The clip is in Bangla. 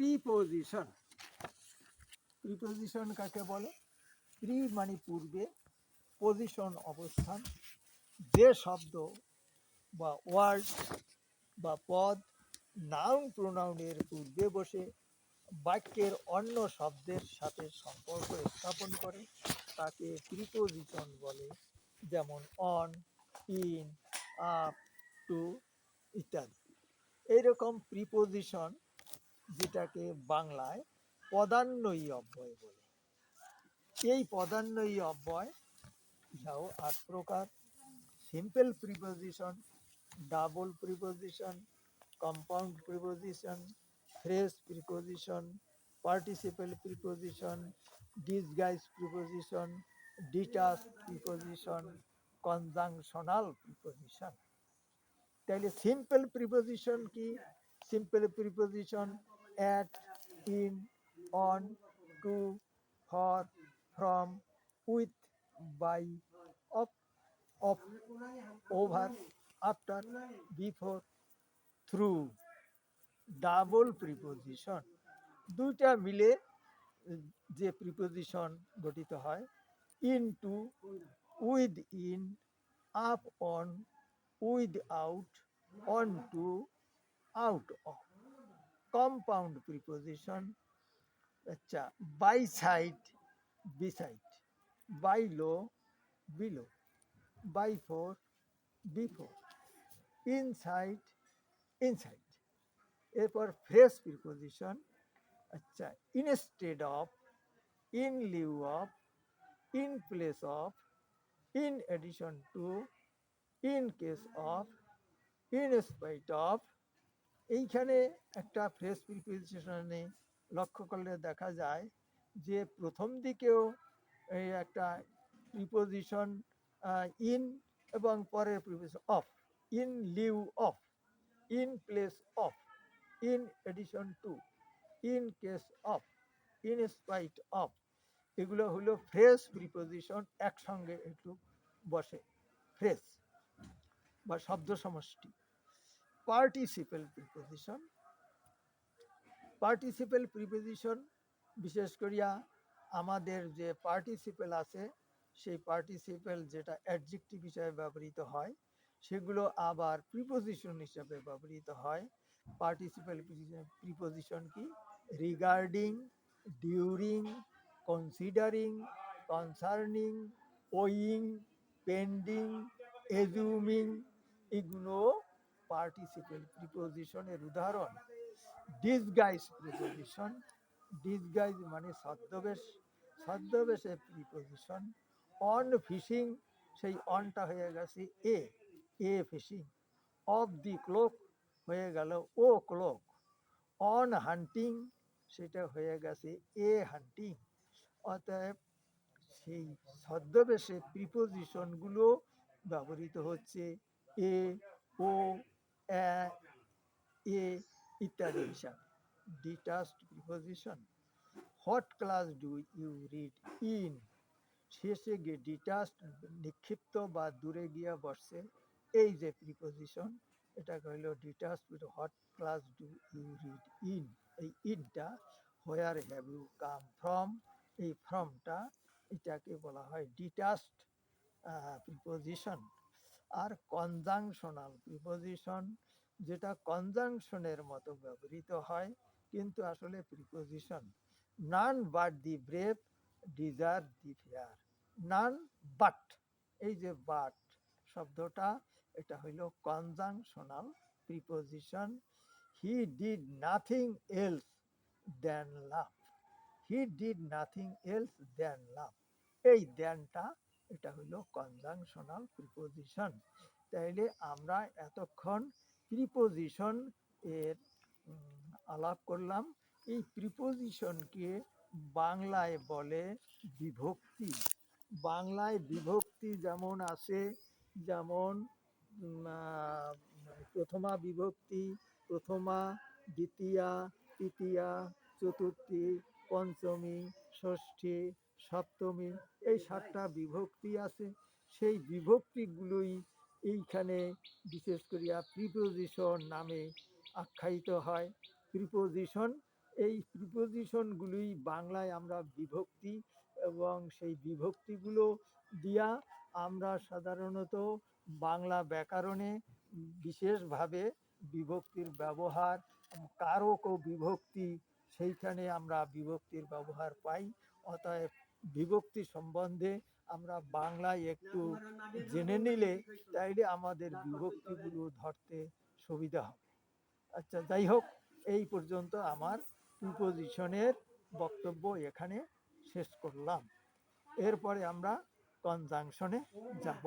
প্রিপোজিশন প্রিপোজিশন কাকে বলে? প্রি মানে পূর্বে পজিশন অবস্থান, যে শব্দ বা ওয়ার্ড বা পদ নাউন প্রোনাউনের পূর্বে বসে বাক্যের অন্য শব্দের সাথে সম্পর্ক স্থাপন করে, তাকে প্রিপোজিশন বলে। যেমন অন ইন আপ টু ইত্যাদি। এইরকম প্রিপোজিশন যেটাকে বাংলায় পদান্বয়ী অব্যয় বলে। এই পদান্বয়ী অব্যয় যাও আট প্রকার। Simple preposition double preposition compound preposition phrase preposition participle preposition disguised preposition detached preposition conjunctional preposition তাইলে সিম্পল প্রিপোজিশন কি? Simple preposition at in on to for from with by of of over after before through double preposition দুইটা মিলে, যে প্রিপোজিশন গঠিত হয় in to with in up on with out on to out of compound preposition আচ্ছা by side beside by low below by fore before inside inside এরপর ফ্রেশ প্রিপোজিশন আচ্ছা instead of in lieu of in place of in addition to in case of in spite of এইখানে একটা ফ্রেশ প্রিপোজিশনে লক্ষ্য করলে দেখা যায় যে প্রথম দিকেও এই একটা প্রিপোজিশন ইন এবং পরের preposition of in lieu of in place of in addition to in case of in spite of এগুলো হলো ফ্রেশ প্রিপোজিশন একসঙ্গে একটু বসে ফ্রেশ বা শব্দ সমষ্টি। পার্টিসিপেল প্রিপোজিশন পার্টিসিপেল প্রিপোজিশন বিশেষ করিয়া আমাদের যে পার্টিসিপেল আছে, সেই পার্টিসিপেল যেটা অ্যাডজেক্টিভ হিসাবে ব্যবহৃত হয়, সেগুলো আবার প্রিপোজিশন হিসাবে ব্যবহৃত হয়। পার্টিসিপেল প্রিপোজিশন কি? Regarding during considering concerning owing pending assuming এগুলো পার্টিসিপেল প্রিপোজিশনের উদাহরণ ডিসগাইজ প্রিপোজিশন ডিসগাইজ মানে ছদ্মবেশ ছদ্মবেশে প্রিপোজিশন অন ফিশিং সেই অনটা হয়ে গেছে a a fishing of the cloak হয়ে গেল ও ক্লোক অন হান্টিং সেটা হয়ে গেছে এ হান্টিং অতএব সেই ছদ্মবেশে প্রিপোজিশনগুলো ব্যবহৃত হচ্ছে এ ও এ ইত্যাদি হিসাবে। Detached preposition what class do you read in শেষে গিয়ে ডিটাস্ট নিক্ষিপ্ত বা দূরে গিয়া বসছে এই যে প্রিপোজিশন এটা হইল detached what class do you read in এই ইনটা where have you come from এই ফ্রমটা এটাকে বলা হয় ডিটাস্ট প্রিপোজিশন আর কনজাংশনাল প্রিপোজিশন যেটা কনজাংশনের মতো ব্যবহৃত হয়, কিন্তু আসলে preposition none but the brave deserve the fair none but এই যে বাট শব্দটা, এটা হইল conjunctional preposition he did nothing else than love he did nothing else than love এই দেনটা এটা হলো কনজাংশনাল প্রিপোজিশন তাইলে আমরা এতক্ষণ প্রিপোজিশন এর আলাপ করলাম। এই প্রিপোজিশনকে বাংলায় বলে বিভক্তি। বাংলায় বিভক্তি যেমন আছে, যেমন প্রথমা বিভক্তি, প্রথমা, দ্বিতীয়া, তৃতীয়া, চতুর্থী, পঞ্চমী, ষষ্ঠী সপ্তমী, এই সাতটা বিভক্তি আছে। সেই বিভক্তিগুলোই এইখানে বিশেষ করিয়া প্রিপোজিশন নামে আখ্যায়িত হয়। প্রিপোজিশন এই প্রিপোজিশনগুলোই বাংলায় আমরা বিভক্তি এবং সেই বিভক্তিগুলো দিয়া আমরা সাধারণত বাংলা ব্যাকরণে বিশেষভাবে বিভক্তির ব্যবহার কারক ও বিভক্তি, সেইখানে আমরা বিভক্তির ব্যবহার পাই। অতএব বিভক্তি সম্বন্ধে আমরা বাংলায় একটু জেনে নিলে তাইলে আমাদের বিভক্তিগুলো ধরতে সুবিধা হবে। আচ্ছা যাই হোক, এই পর্যন্ত আমার প্রিপোজিশনের বক্তব্য এখানে শেষ করলাম। এরপরে আমরা কনজাংশনে যাব।